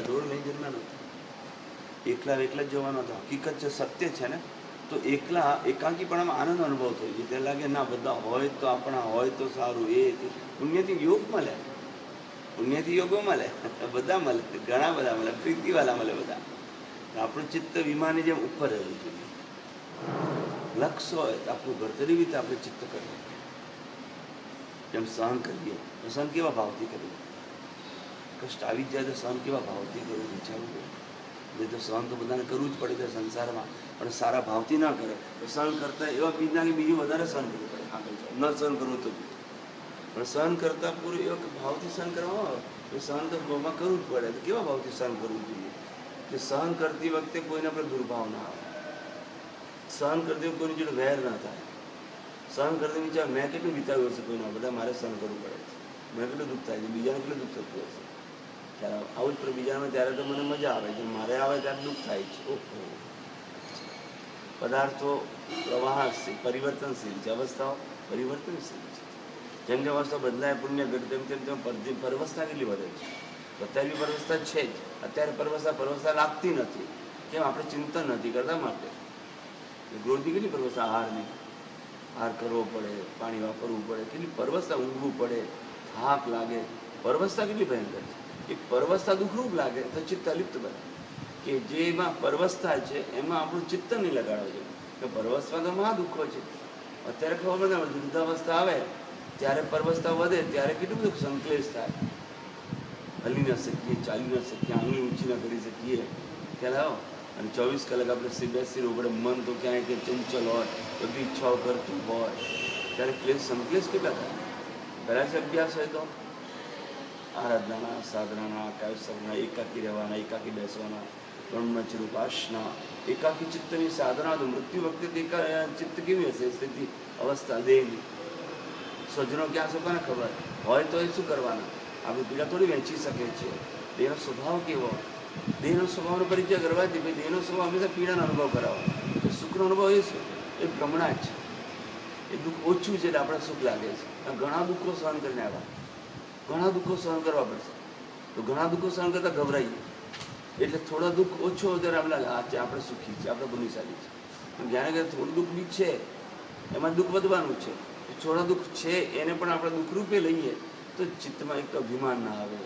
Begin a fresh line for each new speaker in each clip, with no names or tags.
નહીં જન્મ્યા નથી એકલા એકલા જ જવાનો હતો હકીકત છે સત્ય છે ને, તો એકલા એકાંકીપણામાં આનંદ અનુભવ થયો છે. તે લાગે ના, બધા હોય તો આપણા, હોય તો સારું, એ. પુણ્યથી યોગ મળે. પુણ્યથી યોગો મળે. બધા મળે. ઘણા બધા મળે. પ્રીતિવાળા મળે બધા. આપણું ચિત્ત વિમાની જેમ ઉપર રહેવું જોઈએ. લક્ષ્ય હોય તો આપણું ઘરતરી રીતે આપણે ચિત્ત કરીએ જેમ સહન કરીએ સહન કેવા ભાવથી કરીએ. કષ્ટ આવી જાય તો સહન કેવા ભાવથી કરવું વિચારવું નહીં તો સહન તો બધાને કરવું જ પડે છે સંસારમાં. પણ સારા ભાવથી ના કરે તો સહન કરતા એવા બીજના બીજું વધારે સહન કરવું પડે. ન સહન કરવું તો પણ સહન કરતા પૂરું એવા ભાવથી સહન કરવામાં આવે તો સહન તો ભાવમાં કરવું જ પડે. તો કેવા ભાવથી સહન કરવું જોઈએ? કે સહન કરતી વખતે કોઈને આપણે દુર્ભાવ ના આવે. સહન કરતી વખતે કોઈની જોડે વેર ના થાય. સહન કરતી વિચાર, મેં કેટલું વિતાવ્યું હશે કોઈના? બધા મારે સહન કરવું પડે છે. મેં કેટલું દુઃખ થાય છે? બીજાને કેટલું દુઃખ થતું હશે? ત્યારે આવું જ પણ બીજાને ત્યારે તો મને મજા આવે. છે મારે આવે ત્યારે દુઃખ થાય છે. ઓહો. પદાર્થો પ્રવાહશીલ, પરિવર્તનશીલ છે. અવસ્થાઓ પરિવર્તનશીલ છે. જેમ જેમ અવસ્થા બદલાય, પુણ્ય ઘટ, તેમ તેમ તેમ પરવસ્થા કેટલી વધે છે? અત્યારે બી પરવસ્થા છે જ. અત્યારે પરવસ્થા પરવસ્થા લાગતી નથી. કેમ? આપણે ચિંતન નથી કરતા માટે. ગ્રોથની કેટલી પરવસ્થા? આહારની. આહાર કરવો પડે, પાણી વાપરવું પડે. કેટલી પરવસ્થા ઊંઘવું પડે. થાક લાગે. પરવસ્થા કેટલી ભયંકર છે? એક પરવસ્થા દુઃખરૂપ લાગે, તો ચિત્ત અલિપ્ત બને. કે જેમાં પરવસ્થા છે, એમાં આપણું ચિત્ત નહીં લગાડવું જોઈએ. કે પરવસ્થા તો મહા દુઃખો છે. અત્યારે ખબર પડે વૃદ્ધાવસ્થા આવે, ત્યારે પરવસ્થા વધે, ત્યારે કેટલું બધું સંકલેશ થાય. હલી ન શકીએ, ચાલી ન શકીએ, આંગળી ઊંચી ન કરી શકીએ. ખ્યાલ આવો? અને ચોવીસ કલાક આપણે સીબીએસસી બેસી મન તો ક્યાંય કે ચંચલ હોય, બધી ઈચ્છાઓ કરતું હોય. ત્યારે ક્લેશ, સંકલેશ કેટલા થાય? પહેલાં જ અભ્યાસ હોય તો? આરાધનાના, સાધનાના કાયસરના એકાકી રહેવાના, એકાકી બેસવાના, બ્રહ્મચર્ય ઉપાસના એકાકી ચિત્તની સાધના તો મૃત્યુ વખતે એકા ચિત્ત કેવી હશે? સ્થિતિ, અવસ્થા દેહની સ્વજનો ક્યાં છે કોને ખબર? હોય તો એ શું કરવાના? આપણે પીડા થોડી વહેંચી શકે છે. દેહનો સ્વભાવ કેવો? દેહનો સ્વભાવનો પરિચય કરવાથી ભાઈ દેહનો સ્વભાવ હંમેશા પીડાનો અનુભવ કરાવો. તો સુખનો અનુભવ એ શું? એ ભ્રમણા છે. એ દુઃખ ઓછું છે એટલે આપણે સુખ લાગે છે. ઘણા દુઃખો સહન કરીને આવ્યા. ઘણા દુઃખો સહન કરવા પડશે. તો ઘણા દુઃખો સહન કરતા ગભરાઈએ. એટલે થોડા દુઃખ ઓછો ત્યારે આપણે છે આપણે સુખી છે આપણે બુદ્ધિશાળી છે પણ જ્યારે કે થોડું દુઃખ બી છે, એમાં દુઃખ વધવાનું છે. થોડા દુઃખ છે, એને પણ આપણે દુઃખરૂપે લઈએ, તો ચિત્તમાં એક અભિમાન ના આવે,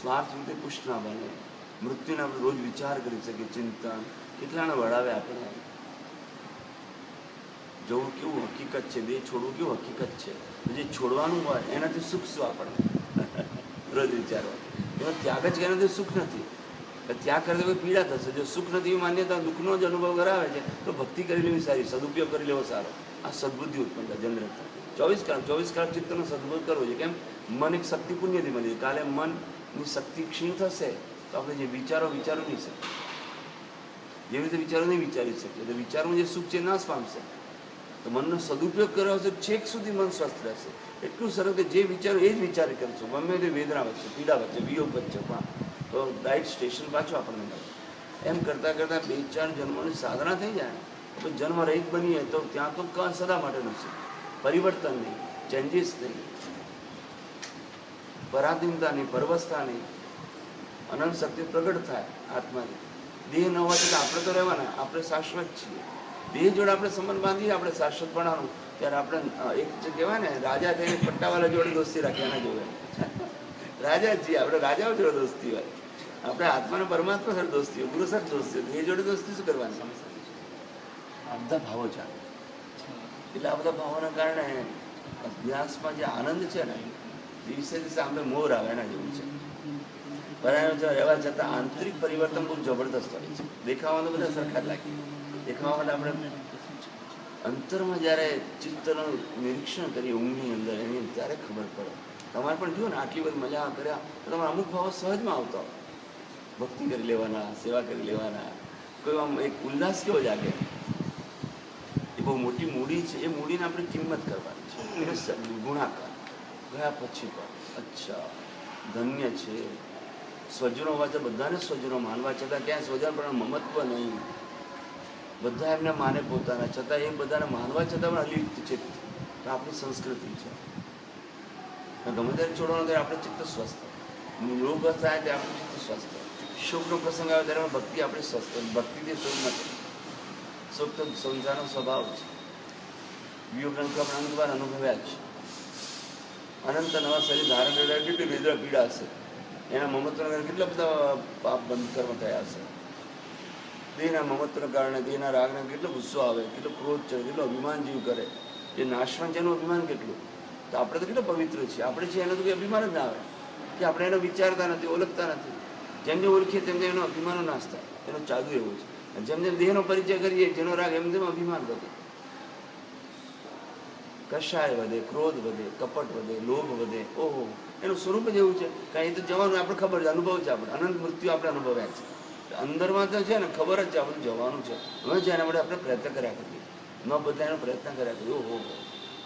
સ્વાર્થ રીતે પુષ્ટ ના બને. મૃત્યુને આપણે રોજ વિચાર કરી શકીએ, ચિંતન. કેટલાને વળાવે આપણે? જવું કેવું હકીકત છે? દેહ છોડવું કેવું હકીકત છે? જે છોડવાનું હોય, એનાથી સુખ શું આપણને? રોજ વિચારવા એનો ત્યાગ જ એનાથી સુખ નથી. ત્યાગ કરતા કોઈ પીડા થશે. જો સુખ નથી એવી માન્યતા, દુઃખનો જ અનુભવ કરાવે છે, તો ભક્તિ કરી લેવી સારી, સદુપયોગ કરી લેવો સારો. આ સદબુદ્ધિ ઉત્પન્ન થાય જનરેટ થાય. ચોવીસ કલાક ચોવીસ કલાક ચિત્તનો સદુપયોગ કરવો છે. કેમ? મન એક શક્તિ પુણ્યથી મળી છે. કાલે મનની શક્તિ ક્ષીણ થશે, તો આપણે જે વિચારો વિચારો નહીં શકીએ. જેવી રીતે વિચારો નહીં વિચારી શકીએ, તો વિચારોમાં જે સુખ છે નાશ પામશે. તો મનનો સદુપયોગ કર્યો હશે છેક સુધી મન સ્વસ્થ રહેશે. એટલું સરસ કે જે વિચારો એ જ વિચાર કરશો ગમે તે વેદના વચ્ચે, પીડા વચ્ચે, વિયોગ વચ્ચે પણ. તો રાઈટ સ્ટેશન પાછું આપણને એમ કરતાં કરતાં બે ચાર જન્મોની સાધના થઈ જાય. તો જન્મ રહિત બનીએ તો ત્યાં તો સદા માટે નથી. પરિવર્તન નહીં ચેન્જીસ નહીં. પરાધીનતા નહીં પરવસ્થતા નહીં. અનંત શક્તિ પ્રગટ થાય આત્માની. દેહ ન હોય છતાં આપણે તો રહેવાના, આપણે શાશ્વત છીએ. દેહ જોડે આપણે સંબંધ બાંધીએ, આપણે શાશ્વત ભણાવવાનું ત્યારે આપણે એક કહેવાય ને, રાજા થઈને પટ્ટાવાળા જોડે દોસ્તી રાખી એના જોડે. રાજા છીએ આપણે રાજાઓ જોડે દોસ્તી હોય. આપણે આત્માને પરમાત્મા સાથે દોસ્તી હોય, ગુરુ સાથે દોસ્તી હોય. દેહ જોડે દોસ્તી શું કરવાની? આ બધા ભાવો ચાલે એટલે આ બધા ભાવોના કારણે અભ્યાસમાં જે આનંદ છે ને, દિવસે દિવસે આપણે મોર આવે એના જેવું છે. છે રહેવા છતાં આંતરિક પરિવર્તન બહુ જબરદસ્ત હોય છે. દેખાવાનું બધા સરખા જ લાગે. દેખાવા માટે આપણે અંતરમાં જ્યારે ચિત્તનું નિરીક્ષણ કરીએ ઊંઘની અંદર, એની ત્યારે ખબર પડે. તમારે પણ જુઓ ને, આટલી બધી મજા કર્યા તમારા અમુક ભાવો સહજમાં આવતા ભક્તિ કરી લેવાના, સેવા કરી લેવાના. કોઈ આમ એક ઉલ્લાસ કેવો જાગે? એ બહુ મોટી મૂડી છે. એ મૂડીને આપણે કિંમત કરવાની છે. ગુણાકાર. ગયા પછી પણ, અચ્છા, ધન્ય છે. સ્વજનો છતાં બધાને સ્વજનો માનવા છતાં ક્યાંય સ્વજન પણ મમત્વ નહીં. બધા એમને માને પોતાના, છતાં એ બધાને માનવા છતાં પણ અલિપ્ત છે. તો આપણી સંસ્કૃતિ છે. ગમે ત્યારે છોડવાનું ત્યારે આપણે ચિત્ત સ્વસ્થ. રોગ થાય ત્યારે આપણું ચિત્ત સ્વસ્થ. શુભનો પ્રસંગ આવે ત્યારે ભક્તિ, આપણે સ્વસ્થ. ભક્તિથી સુખ નથી સુખ તો સંસારનો સ્વભાવ છે. વિયોગનું આપણે અનંતવાર અનુભવ્યા છે. અનંત નવા શરીર ધારણ કેટલી વેદના પીડા હશે. એના મમત્વના કારણે કેટલા બધા પાપ બંધ કર્મ થયા હશે. દેહના મમત્વને કારણે દેહના રાગને કેટલો ગુસ્સો આવે, કેટલો ક્રોધ ચડે કેટલો અભિમાન જીવ કરે એ નાશવાન છે એનું અભિમાન કેટલું? તો આપણે તો કેટલો પવિત્ર છીએ. આપણે છીએ એનું તો કોઈ અભિમાન જ ના આવે. કે આપણે એને વિચારતા નથી, ઓળખતા નથી. જેમ જેમ ઓળખીએ તેમ તેમ એનો અભિમાનો નાશ થાય. એનો ચાલુ એવું છે. જેમ જેમ દેહનો પરિચય કરીએ, જેનો રાગ એમ તેમ અભિમાન વધે. કશાય વધે, ક્રોધ વધે, કપટ વધે, લોભ વધે. ઓહો. એનું સ્વરૂપ જ એવું છે કારણ એ તો જવાનું આપણે ખબર છે, અનુભવ છે આપણે. અનંત મૃત્યુ આપણે અનુભવ્યા છે. અંદરમાં તો છે ને ખબર જ છે આપણે જવાનું છે. હવે છે એના માટે આપણે પ્રયત્ન કર્યા કરીએ. ન બદલાયનો પ્રયત્ન કર્યા કરીએ. ઓહો,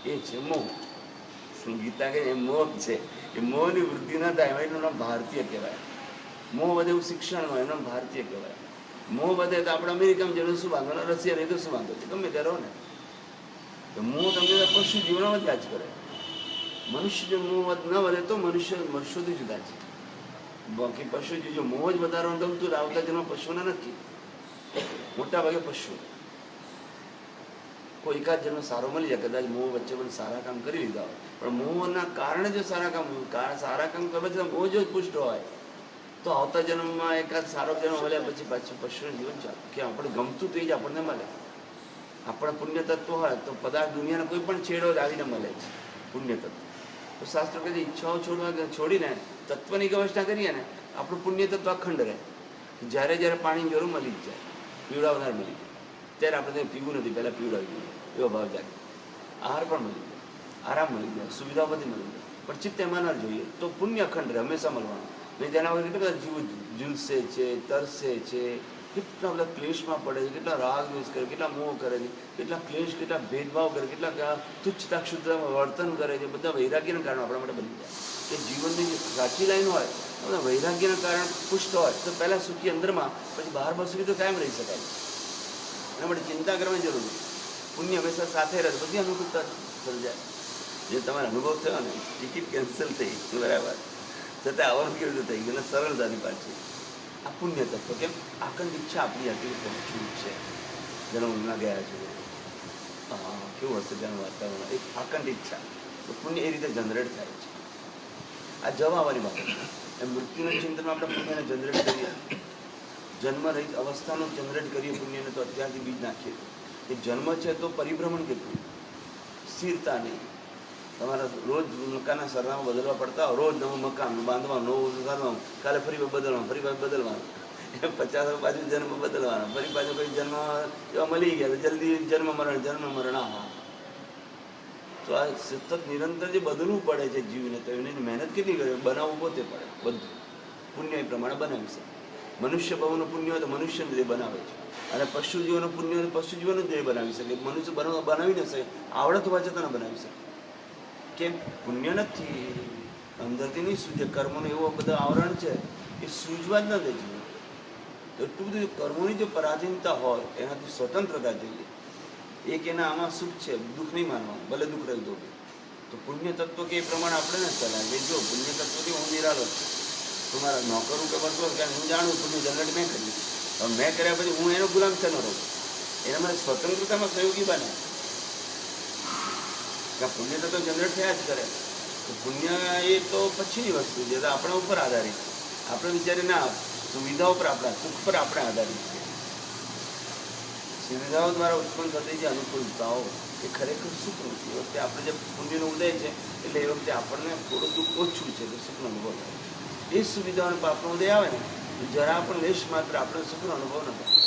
એ છે મોહ ગીતા કે એ મોહ છે. એ મોહની વૃદ્ધિ ન થાય એનું નામ ભારતીય કહેવાય. મોહ વધે એવું શિક્ષણ હોય, એનું ભારતીય કહેવાય. મોહ વધે તો આપણે અમેરિકામાં જવાનું શું વાંધો ને રશિયા રહી તો શું વાંધો છે ગમે ત્યારે ને. તો મોહ તમને પશુ જીવનમાં જ કરે. મનુષ્ય જો મોહ ન વધે તો મનુષ્ય મનુષ્યોથી જુદા છે. બાકી પશુ જે જો મોહ જ વધારવાનું ગમતું હોય, આવતા જન્મ પશુના નથી. મોટા ભાગે પશુ. કોઈ એકાદ જન્મ સારો મળી જાય કદાચ મોહ વચ્ચે પણ સારા કામ કરી લીધા હોય. પણ મોહના કારણે જો સારા કામ કારણ સારા કામ કરવા છતાં મોહ જો પુષ્ટ હોય તો આવતા જન્મમાં એકાદ સારો જન્મ મળ્યા પછી પાછું પશુનું જીવન ચાલે. કે આપણે ગમતું તો એ જ આપણને મળે. આપણા પુણ્ય તત્વ હોય તો પદાર્થ દુનિયાના કોઈ પણ છેડો જ આવીને મળે છે. પુણ્ય તત્વ તો શાસ્ત્ર કહે છે ઈચ્છાઓ છોડવા છોડીને તત્વની ગવેષણા કરીએ ને, આપણું પુણ્ય તત્વ અખંડ રહે. જ્યારે જ્યારે પાણીની જરૂર મળી જાય, પીવડાવનાર મળી જાય. ત્યારે આપણે તેને પીવું નથી, પહેલાં પીવડાવી દઈએ. એવો ભાવ જાગે. આહાર પણ મળી જાય. આરામ મળી જાય. સુવિધાઓ બધી મળી જાય. પણ ચિત્ત એમાં જોઈએ, તો પુણ્ય અખંડ રહે, હંમેશા મળવાનું. નહીં, તેના વગર કેટલા જીવ ઝૂલસે છે, તરસે છે કેટલા બધા ક્લેશમાં પડે છે, કેટલા રાગ દ્વેષ કરે, કેટલા મોહ કરે છે, કેટલા ક્લેશ, કેટલા ભેદભાવ કરે, કેટલા તુચ્છતા ક્ષુદ્ર વર્તન કરે છે, બધા વૈરાગ્યના કારણે આપણા માટે બની જાય કે જીવનની સાચી લાઈન હોય બધા વૈરાગ્યના કારણે પુષ્ટ હોય, તો પહેલાં સુખી અંદરમાં, પછી બહાર બહાર સુખી તો કાયમ રહી શકાય. એના માટે ચિંતા કરવાની જરૂર નથી. પુણ્ય હંમેશા સાથે રહે બધી અનુકૂળતા સર્જાય. જે તમારો અનુભવ થયો ને, ટિકિટ કેન્સલ થઈ બરાબર. છતાં આવવાનું કેવી રીતે થઈ ગયું? સરળતાની પાછી આ પુણ્ય તત્વ કેમ આકંદ ઈચ્છા આપણી હતી પહોંચવું છે. જન્મના ગયા છે. કેવું હશે ત્યાંનું વાતાવરણ? એક આકંદ ઈચ્છા તો પુણ્ય એ રીતે જનરેટ થાય છે. આ જવાવાળી બાબત એ મૃત્યુના ચિંતનમાં આપણે પુણ્યને જનરેટ કરીએ. જન્મ રહિત અવસ્થાનો જનરેટ કરીએ પુણ્યને તો અત્યારથી બીજ નાખીએ. એ જન્મ છે તો પરિભ્રમણ કેટલું? સ્થિરતા નહીં. તમારા રોજ મકાનના સરનામા બદલવા પડતા રોજ નવું મકાન બાંધવાનું, નવું કરવાનું. કાલે ફરી બદલવાનું, ફરી પાછું બદલવાનું. પચાસ પાછું જન્મ બદલવાનો. ફરી પાછું કોઈ જન્મ એવા મળી ગયા જલ્દી જન્મ મરણ જન્મ મરણ આહા તો આ સતત નિરંતર જે બદલવું પડે છે જીવને, તો એની મહેનત કેટલી કરે? બનાવવું પોતે પડે બધું. પુણ્ય એ પ્રમાણે બનાવી શકે. મનુષ્ય ભાવનું પુણ્ય હોય તો મનુષ્યનું દેહ બનાવે છે. અને પશુ જીવનનું પુણ્ય પશુ જીવનનું દેહ બનાવી શકે. મનુષ્ય બનાવી ન શકે. આવડત હોવા છતાં બનાવી શકે. કેમ પુણ્ય નથી અંદરથી નહીં સૂજે કર્મનું એવો બધા આવરણ છે, એ સૂજવા જ ન દે તો એટલું બધું કર્મોની જો પરાધીનતા હોય, એનાથી સ્વતંત્રતા જોઈએ. એક એના આમાં સુખ છે, દુઃખ નહીં માનવાનું, ભલે દુઃખ રહી દો તો પુણ્ય તત્વ કે એ પ્રમાણે આપણે ન ચલાવીએ. કે જો પુણ્ય તત્વથી હું નિરાલો છું, તો મારા નોકરું કે વર્તો કારણ હું જાણું પુણ્ય જનરેટ મેં કર્યું હવે મેં કર્યા પછી હું એનો ગુલામ ન રહું એના માટે સ્વતંત્રતામાં સહયોગી બને કે આ પુણ્ય તો જનરેટ થયા જ કરે. તો પુણ્ય એ તો પછીની વસ્તુ છે આપણા ઉપર આધારિત આપણે વિચારી ના, સુવિધાઓ પર આપણા, સુખ પર આપણે આધારિત છે. સુવિધાઓ દ્વારા ઉત્પન્ન થતી જે અનુકૂળતાઓ, એ ખરેખર સુખ નથી એ વખતે આપણે જે પુણ્યનો ઉદય છે, એટલે એ વખતે આપણને થોડું દુઃખ ઓછું છે, તો સુખનો અનુભવ થાય. એ સુવિધાઓનો આપણો ઉદય આવે ને જરા પણ લેશ માત્ર આપણે સુખનો અનુભવ ન થાય.